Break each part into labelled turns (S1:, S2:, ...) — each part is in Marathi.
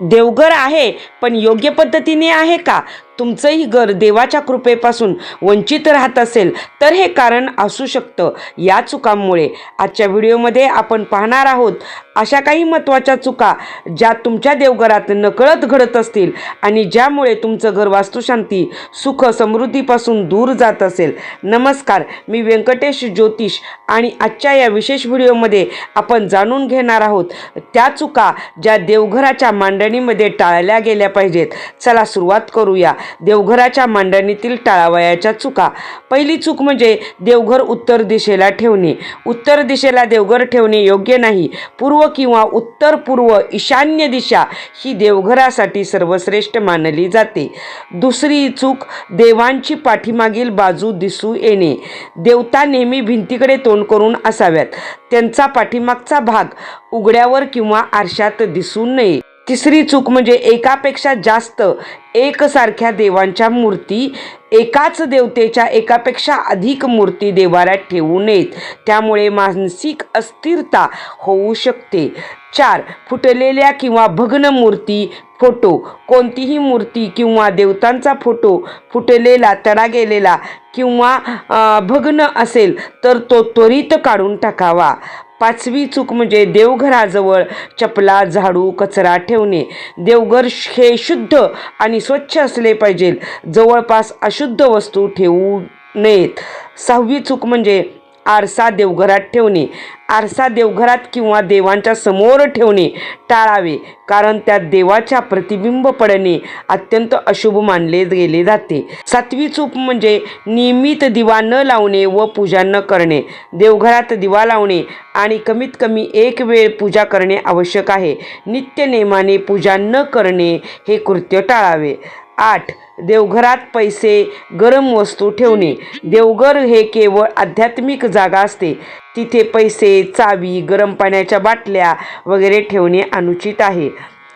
S1: देवघर आहे पण योग्य पद्धतीने आहे का? तुमचंही घर देवाच्या कृपेपासून वंचित राहत असेल तर हे कारण असू शकतं. या चुकांमुळे आजच्या व्हिडिओमध्ये आपण पाहणार आहोत अशा काही महत्त्वाच्या चुका ज्या तुमच्या देवघरात नकळत घडत असतील आणि ज्यामुळे तुमचं घर वास्तुशांती सुख समृद्धीपासून दूर जात असेल. नमस्कार मी व्यंकटेश ज्योतिष आणि आजच्या या विशेष व्हिडिओमध्ये आपण जाणून घेणार आहोत त्या चुका ज्या देवघराच्या मांडणीमध्ये टाळल्या गेल्या पाहिजेत. चला सुरुवात करूया. देवघराच्या मांडणीतील टाळावयाच्या चुका. पहिली चूक म्हणजे देवघर उत्तर दिशेला ठेवणे. उत्तर दिशेला देवघर ठेवणे योग्य नाही. पूर्व किंवा उत्तर पूर्व ईशान्य दिशा ही देवघरासाठी सर्वश्रेष्ठ मानली जाते. दुसरी चूक देवांची पाठीमागील बाजू दिसू येणे. देवता नेहमी भिंतीकडे तोंड करून असाव्यात. त्यांचा पाठीमागचा भाग उघड्यावर किंवा आरशात दिसू नये. तिसरी चूक म्हणजे एकापेक्षा जास्त एकसारख्या देवांच्या मूर्ती एकाच देवतेच्या एकापेक्षा अधिक मूर्ती देवाऱ्यात ठेवू नयेत. त्यामुळे मानसिक अस्थिरता होऊ शकते. चार फुटलेल्या किंवा भग्न मूर्ती फोटो. कोणतीही मूर्ती किंवा देवतांचा फोटो फुटलेला तडा गेलेला किंवा भग्न असेल तर तो त्वरित काढून टाकावा. पाचवी चूक म्हणजे देवघराजवळ चपला झाडू कचरा ठेवणे. देवघर श- हे शुद्ध आणि स्वच्छ असले पाहिजे. जवळपास अशुद्ध वस्तू ठेवू नयेत. सहावी चूक म्हणजे आरसा देवघरात ठेवणे. आरसा देवघरात किंवा देवांच्या समोर ठेवणे टाळावे कारण त्यात देवाच्या प्रतिबिंब पडणे अत्यंत अशुभ मानले गेले जाते. सातवी चूप म्हणजे नियमित दिवा न लावणे व पूजा न करणे. देवघरात दिवा लावणे आणि कमीत कमी एक वेळ पूजा करणे आवश्यक आहे. नित्य नेमाने पूजा न करणे हे कृत्य टाळावे. आठ. देवघरात पैसे गरम वस्तू ठेवणे. देवघर हे केवळ आध्यात्मिक जागा असते. तिथे पैसे चावी गरम पाण्याच्या बाटल्या वगैरे ठेवणे अनुचित आहे.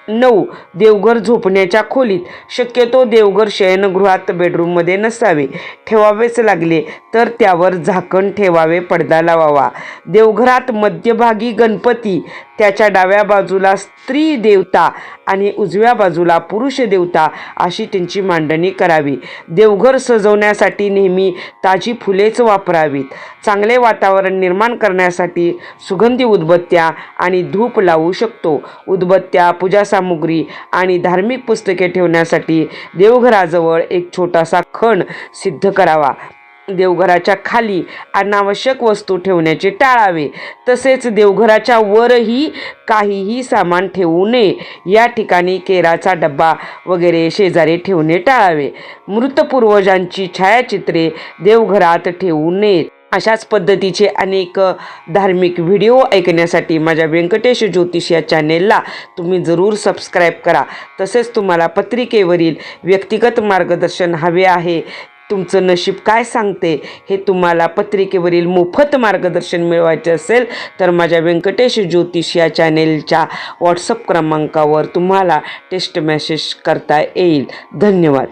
S1: नऊ. देवघर झोपण्याच्या खोलीत. शक्यतो देवघर शयनगृहात बेडरूममध्ये नसावे. ठेवावेच लागले तर त्यावर झाकण ठेवावे पडदा लावावा. देवघरात मध्यभागी गणपती त्याच्या डाव्या बाजूला स्त्री देवता आणि उजव्या बाजूला पुरुष देवता अशी त्यांची मांडणी करावी. देवघर सजवण्यासाठी नेहमी ताजी फुलेच वापरावीत. चांगले वातावरण निर्माण करण्यासाठी सुगंधी उदबत्त्या आणि धूप लावू शकतो. उदबत्त्या पूजा सामुग्री आणि धार्मिक पुस्तके ठेवण्यासाठी देवघराजवळ एक छोटासा खण सिद्ध करावा. देवघराच्या खाली अनावश्यक वस्तू ठेवण्याचे टाळावे. तसेच देवघराच्या वरही काहीही सामान ठेवू नये. या ठिकाणी केराचा डब्बा वगैरे शेजारी ठेवणे टाळावे. मृत पूर्वजांची छायाचित्रे देवघरात ठेवू नयेत. अशाच पद्धतीचे अनेक धार्मिक व्हिडिओ ऐकण्यासाठी माझ्या व्यंकटेश ज्योतिष या चॅनेलला तुम्ही जरूर सबस्क्राईब करा. तसेच तुम्हाला पत्रिकेवरील व्यक्तिगत मार्गदर्शन हवे आहे तुमचं नशीब काय सांगते हे तुम्हाला पत्रिकेवरील मोफत मार्गदर्शन मिळवायचे असेल तर माझ्या व्यंकटेश ज्योतिष या चॅनेलच्या व्हॉट्सअप क्रमांकावर तुम्हाला टेस्ट मेसेज करता येईल. धन्यवाद.